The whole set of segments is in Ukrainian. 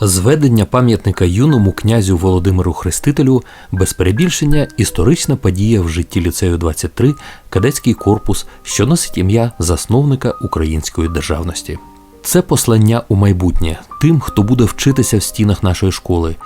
Зведення пам'ятника юному князю Володимиру Хрестителю без перебільшення історична подія в житті ліцею 23 кадетський корпус, що носить ім'я засновника української державності. Це послання у майбутнє тим, хто буде вчитися в стінах нашої школи,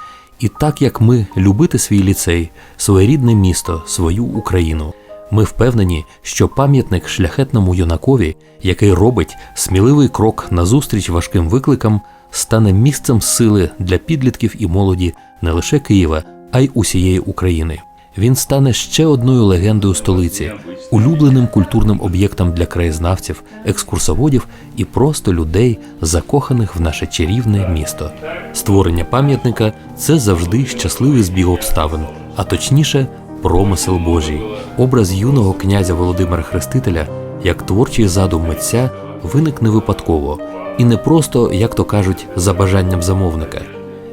і так як ми любити свій ліцей, своє рідне місто, свою Україну. Ми впевнені, що пам'ятник шляхетному юнакові, який робить сміливий крок назустріч важким викликам, стане місцем сили для підлітків і молоді не лише Києва, а й усієї України. Він стане ще одною легендою столиці, улюбленим культурним об'єктом для краєзнавців, екскурсоводів і просто людей, закоханих в наше чарівне місто. Створення пам'ятника це завжди щасливий збіг обставин, а точніше, промисел Божий. Образ юного князя Володимира Хрестителя як творчий задум митця виник не випадково і не просто, як то кажуть, за бажанням замовника.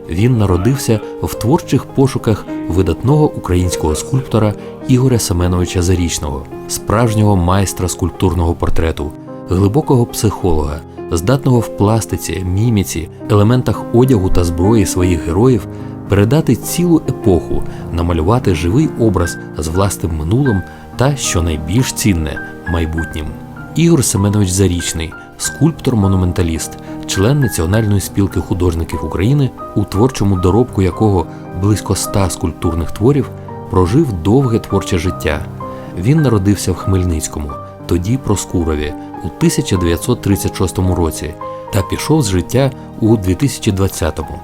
Він народився в творчих пошуках видатного українського скульптора Ігоря Семеновича Зарічного, справжнього майстра скульптурного портрету, глибокого психолога, здатного в пластиці, міміці, елементах одягу та зброї своїх героїв передати цілу епоху, намалювати живий образ з власним минулим та, що найбільш цінне, майбутнім. Ігор Семенович Зарічний, скульптор-монументаліст, член Національної спілки художників України, у творчому доробку якого близько ста скульптурних творів, прожив довге творче життя. Він народився в Хмельницькому, тоді Проскурові, у 1936 році, та пішов з життя у 2020-му.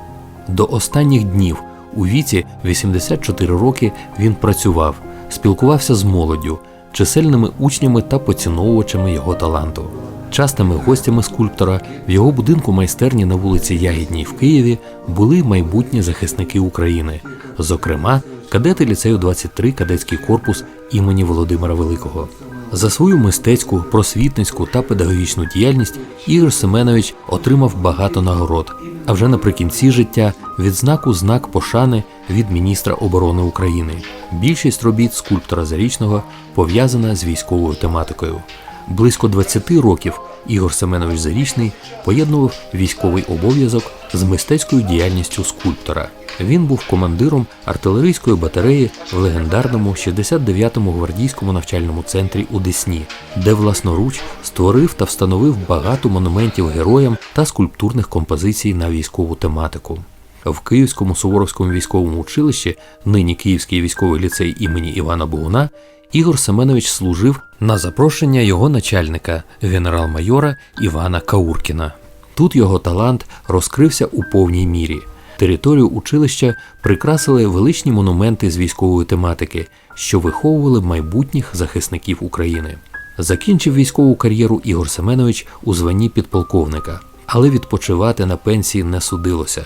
До останніх днів у віці 84 роки він працював, спілкувався з молоддю, чисельними учнями та поціновувачами його таланту. Частими гостями скульптора в його будинку майстерні на вулиці Ягідній в Києві були майбутні захисники України, зокрема, кадети ліцею 23 кадетський корпус імені Володимира Великого. За свою мистецьку, просвітницьку та педагогічну діяльність Ігор Семенович отримав багато нагород. А вже наприкінці життя відзнаку знак пошани від міністра оборони України. Більшість робіт скульптора Зарічного пов'язана з військовою тематикою. Близько 20 років Ігор Семенович Зарічний поєднував військовий обов'язок з мистецькою діяльністю скульптора. Він був командиром артилерійської батареї в легендарному 69-му гвардійському навчальному центрі у Десні, де власноруч створив та встановив багато монументів героям та скульптурних композицій на військову тематику. В Київському Суворовському військовому училищі, нині Київський військовий ліцей імені Івана Богуна, Ігор Семенович служив на запрошення його начальника, генерал-майора Івана Кауркіна. Тут його талант розкрився у повній мірі. Територію училища прикрасили величні монументи з військової тематики, що виховували майбутніх захисників України. Закінчив військову кар'єру Ігор Семенович у званні підполковника, але відпочивати на пенсії не судилося.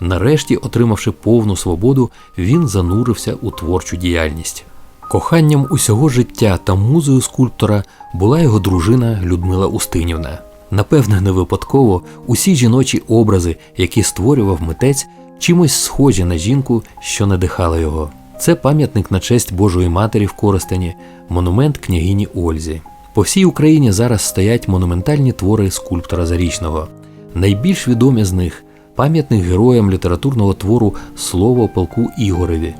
Нарешті, отримавши повну свободу, він занурився у творчу діяльність. Коханням усього життя та музою скульптора була його дружина Людмила Устинівна. Напевне, не випадково усі жіночі образи, які створював митець, чимось схожі на жінку, що надихала його. Це пам'ятник на честь Божої Матері в Коростені, монумент княгині Ользі. По всій Україні зараз стоять монументальні твори скульптора Зарічного. Найбільш відомі з них пам'ятник героям літературного твору Слово полку Ігореві,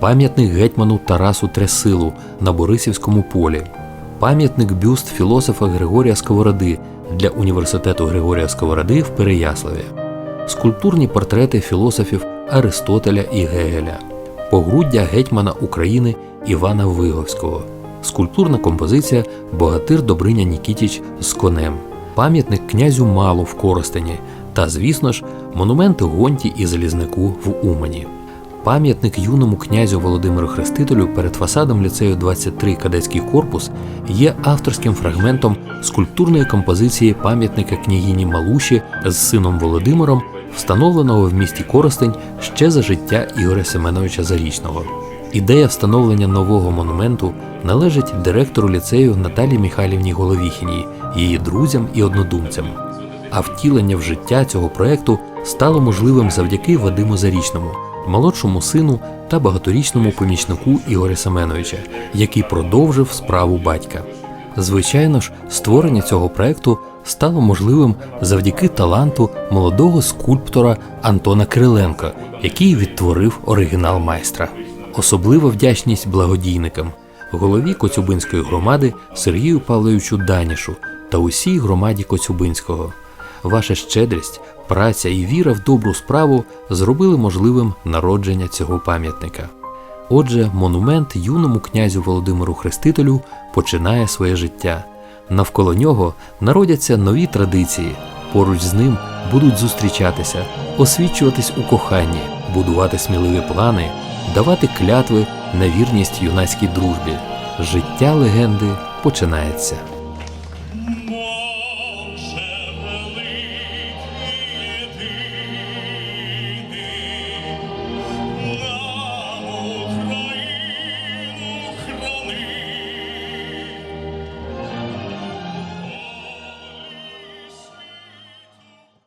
пам'ятник гетьману Тарасу Тресилу на Борисівському полі, пам'ятник бюст філософа Григорія Сковороди для університету Григорія Сковороди в Переяславі, скульптурні портрети філософів Аристотеля і Гегеля, погруддя гетьмана України Івана Виговського, скульптурна композиція Богатир Добриня Нікітіч з конем, пам'ятник князю Малу в Коростені. Та, звісно ж, монументи Гонті і Залізнику в Умані. Пам'ятник юному князю Володимиру Хрестителю перед фасадом ліцею 23 кадетський корпус є авторським фрагментом скульптурної композиції пам'ятника княгині Малуші з сином Володимиром, встановленого в місті Коростень ще за життя Ігоря Семеновича Зарічного. Ідея встановлення нового монументу належить директору ліцею Наталії Михайлівні Головіхіній, її друзям і однодумцям. А втілення в життя цього проекту стало можливим завдяки Вадиму Зарічному, молодшому сину та багаторічному помічнику Ігоря Семеновича, який продовжив справу батька. Звичайно ж, створення цього проекту стало можливим завдяки таланту молодого скульптора Антона Кириленка, який відтворив оригінал майстра. Особлива вдячність благодійникам, голові Коцюбинської громади Сергію Павловичу Данішу та усій громаді Коцюбинського. Ваша щедрість, праця і віра в добру справу зробили можливим народження цього пам'ятника. Отже, монумент юному князю Володимиру Хрестителю починає своє життя. Навколо нього народяться нові традиції. Поруч з ним будуть зустрічатися, освічуватись у коханні, будувати сміливі плани, давати клятви на вірність юнацькій дружбі. Життя легенди починається.